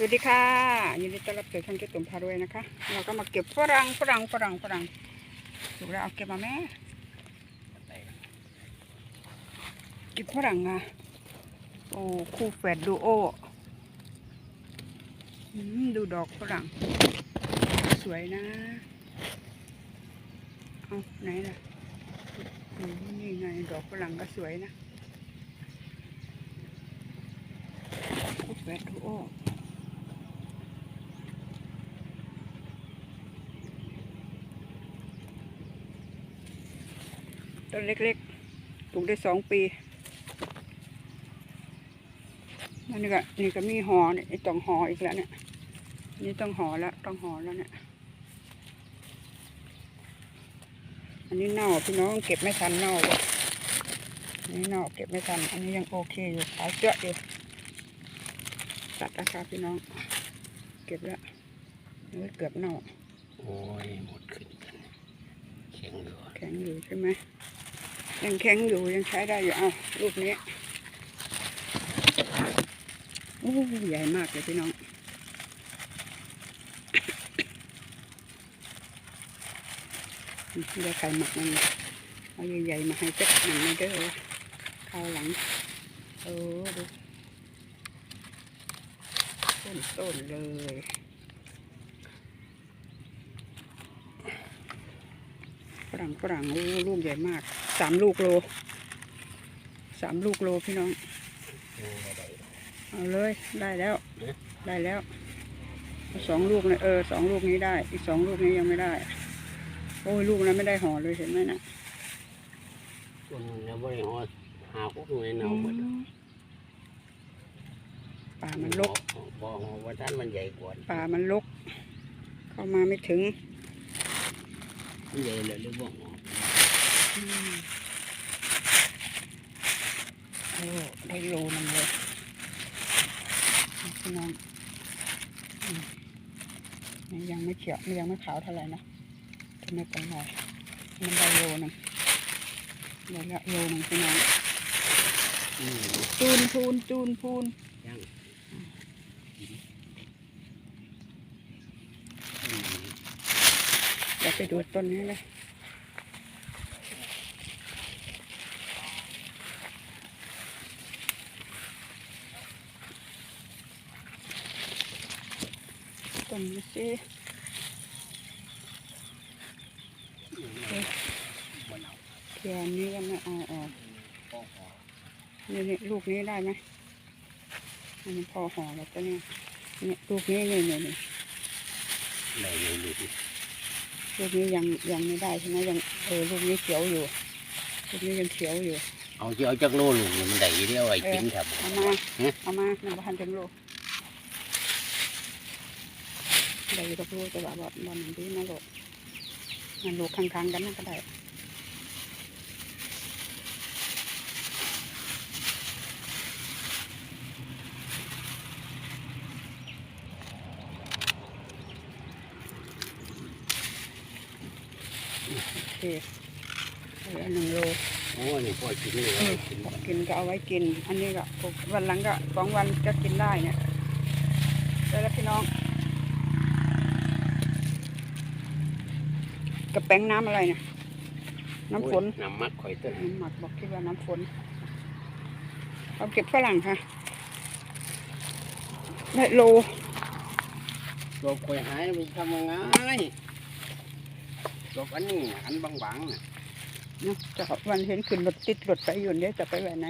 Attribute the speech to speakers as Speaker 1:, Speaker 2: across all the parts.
Speaker 1: สวัสดีค่ะยินดีต้อนรับสู่ช่องเจ๊ตุ่มพารวยนะคะ เราก็มาเก็บฝรั่งฝรั่งฝรั่งฝรั่งถูกแล้วเอาเก็บมาแม่เก็บฝรั่งอะโอ้คู่แฝดดูโอดูดอกฝรั่ง สวยนะเอาไหนล่ะนี่ไงดอกฝรั่งก็สวยนะคู่แฝดดูโอ ต้นเล็กๆปลูกได้สองปีนั่นนี่ก็นี่ก็มีหอเนี่ยไอ้ต้องหออีกแล้วเนี่ยนี่ต้องหอแล้วต้องหอแล้วเนี่ยอันนี้เน่าพี่น้องเก็บไม่ทันเน่าว่ะอันนี้เน่าเก็บไม่ทัน อันนี้ยังโอเคอยู่ขาวเจ้าอยู่ตัดนะครับพี่น้อง เก็บแล้วเอ้ยเกือบเน่า
Speaker 2: โอ้ยหมดขึ้นกันแข็งอยู่
Speaker 1: แข็งอยู่ใช่ไหม ยังแข็งอยู่ยังใช้ได้อยู่เอาลูกนี้โอ้ใหญ่มากเลยพี่น้องเดี๋ยวไข่หมักมันเอาใหญ่ๆมาให้เจ็บหนังมันเด้อข้าวหลังโอ้ดูต้นต้นๆเลยฝรั่งฝรั่งโอ้ลูกใหญ่มาก สามลูกโลสามลูกโลพี่น้อง
Speaker 2: ดูอะไร
Speaker 1: เอาเลยได้แล้ว
Speaker 2: เอ๊ะ
Speaker 1: ได้แล้วเอาสองลูกเนี่ยเออสองลูกนี้ได้ อีกสองลูกนี้ยังไม่ได้ โอ้ยลูกนั้นไม่ได้ห่อเลยเห็นไหมนะ
Speaker 2: ต้นแล้วบริหารหาพวกนี้เน่าหมด
Speaker 1: อืมป่ามันลก
Speaker 2: บอกว่าท่านมันใหญ่กว่า
Speaker 1: ป่ามันลก เข้ามาไม่ถึง
Speaker 2: มันใหญ่เลยหรือบอก
Speaker 1: อืมโอ้ ได้โลนึงเลยพี่น้องอืมนี่ยังไม่เขียวยังไม่ขาวเท่าไหร่นะทำไมเป็นหอยมันได้โลนึงได้ละโลนึงพี่น้องจูนพูนจูนพูน
Speaker 2: ยัง
Speaker 1: เดี๋ยวไปดูต้นนี้เลย นนี้สิ
Speaker 2: มันเอา
Speaker 1: เทียนนี้ก็ไม่เอาออก
Speaker 2: พ่อพอ
Speaker 1: นี่นี่ลูกนี้ได้ไหมอันนี้พอห่อแล้วก็เนี่ยเนี่ยลูกนี้นี่นี่นี่
Speaker 2: ไหนเลยดูดิ
Speaker 1: ลูกนี้ยังยังไม่ได้ใช่ไหมยังเออลูกนี้เขียวอยู่ลูกนี้ยังเขียวอยู่
Speaker 2: เอาที่เอาจักโลลูกนี่มันได้เดียวไอ้กินครับ
Speaker 1: เอามาเอามาหนึ่งพันจังโล ได้ก็รู้แต่ว่าแบบวันนี้นะลูกมันลูกข้างๆกันนั่นก็ได้โอเคเหลือหนึ่งโล
Speaker 2: โอ้นี่พ่อกินเลยเอาไว้กิน
Speaker 1: กินก็เอาไว้กิน อันนี้ก็วันหลังก็สองวันก็กินได้เนี่ยได้แล้วพี่น้อง กระแป้งน้ำอะไรเนี่ยน้ำฝน
Speaker 2: โอ้ยน้ำมักข่อยต้น
Speaker 1: น้ำหมักบอกคิดว่าน้ำฝนเอาเก็บฝรั่งค่ะได้โล
Speaker 2: ดอกข่อยหายมันทำยังไงดอกอันนี้น่ะอันบางๆน่ะ
Speaker 1: เนาะจะเอาวันเห็นขึ้นรถติดรถไปอยู่เนี่ยจะไปไหน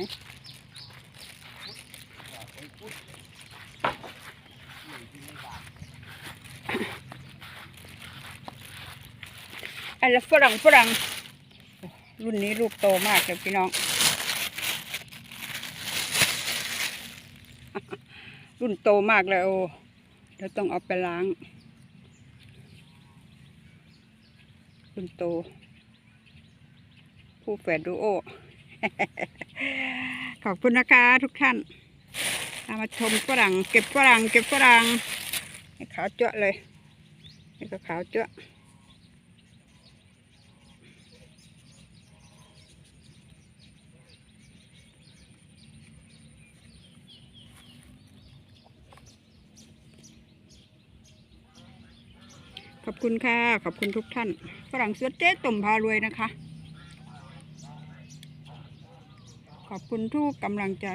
Speaker 1: ไหนไอ้ละฝรั่งฝรั่งรุ่นนี้ลูกโตมากเลยพี่น้อง รุ่นโตมากเลยโอ้เดี๋ยวต้องเอาไปล้าง รุ่นโต ผู้แฝดดูโอ ขอบคุณนะคะทุกท่านเอามาชมฝรั่ง เก็บฝรั่ง เก็บฝรั่งให้ขาวเจาะเลยนี่ก็ขาวเจาะ ขอบคุณค่ะ ขอบคุณทุกท่าน ฝรั่งเสื้อเจ๊ตุ่มพารวยนะคะ ขอบคุณทุกกำลังใจ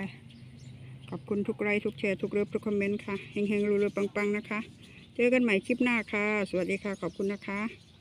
Speaker 1: ขอบคุณทุกไลค์ทุกแชร์ทุกเลิฟทุกคอมเมนต์ค่ะเฮงๆรวยๆปังๆนะคะ เจอกันใหม่คลิปหน้าค่ะ สวัสดีค่ะ ขอบคุณนะคะ